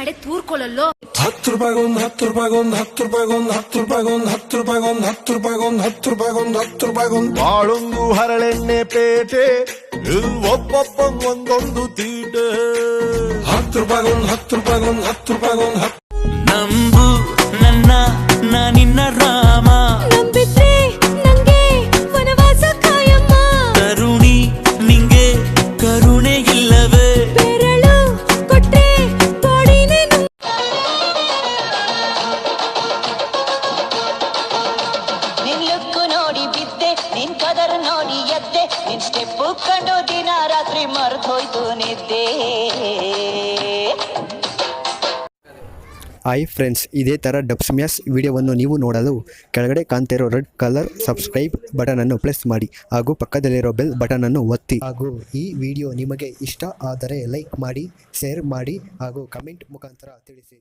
ಮೊದ್ಲು ಹತ್ತು ರೂಪಾಯಿಗೊಂದು ಹತ್ತು ರೂಪಾಯಿಗೊಂದು ಹತ್ತು ರೂಪಾಯಿಗೊಂದು ಹತ್ತು ರೂಪಾಯಿಗೊಂದು ಹತ್ತು ರೂಪಾಯಿಗೊಂದು ಹತ್ತು ರೂಪಾಯಿಗೊಂದು ಹತ್ತು ರೂಪಾಯಿಗೊಂದು ಹತ್ತು ರೂಪಾಯಿಗೊಂದು ಬಾಳೊಂದು ಹರಳೆಣ್ಣೆ ಪೇಟೆ ಒಬ್ಬೊಬ್ಬ ಒಂದೊಂದು ತೀಟೆ ಹತ್ತು ರೂಪಾಯಿಗೊಂದು ಹತ್ತು ರೂಪಾಯಿಗೊಂದು ಹತ್ತು ರೂಪಾಯಿಗೊಂದು ಹತ್ತು ನಿನ್ ಕದರ್ ನೋಡಿ ಎದ್ದೆ, ನಿನ್ ಸ್ಟೆಪ್ ಕಂಡು ದಿನ ರಾತ್ರಿ ಮರ್ದೋಯ್ತು ನಿದ್ದೆ. ಹಾಯ್ ಫ್ರೆಂಡ್ಸ್ ಇದೇ ಥರ ಡಬ್ಸ್ ಮ್ಯಾಸ್ ವಿಡಿಯೋವನ್ನು ನೀವು ನೋಡಲು ಕೆಳಗಡೆ ಕಾಣ್ತಿರೋ ರೆಡ್ ಕಲರ್ ಸಬ್ಸ್ಕ್ರೈಬ್ ಬಟನನ್ನು ಪ್ರೆಸ್ ಮಾಡಿ ಹಾಗೂ ಪಕ್ಕದಲ್ಲಿರೋ ಬೆಲ್ ಬಟನನ್ನು ಒತ್ತಿ. ಹಾಗೂ ಈ ವಿಡಿಯೋ ನಿಮಗೆ ಇಷ್ಟ ಆದರೆ ಲೈಕ್ ಮಾಡಿ ಶೇರ್ ಮಾಡಿ ಹಾಗೂ ಕಮೆಂಟ್ ಮುಖಾಂತರ ತಿಳಿಸಿ.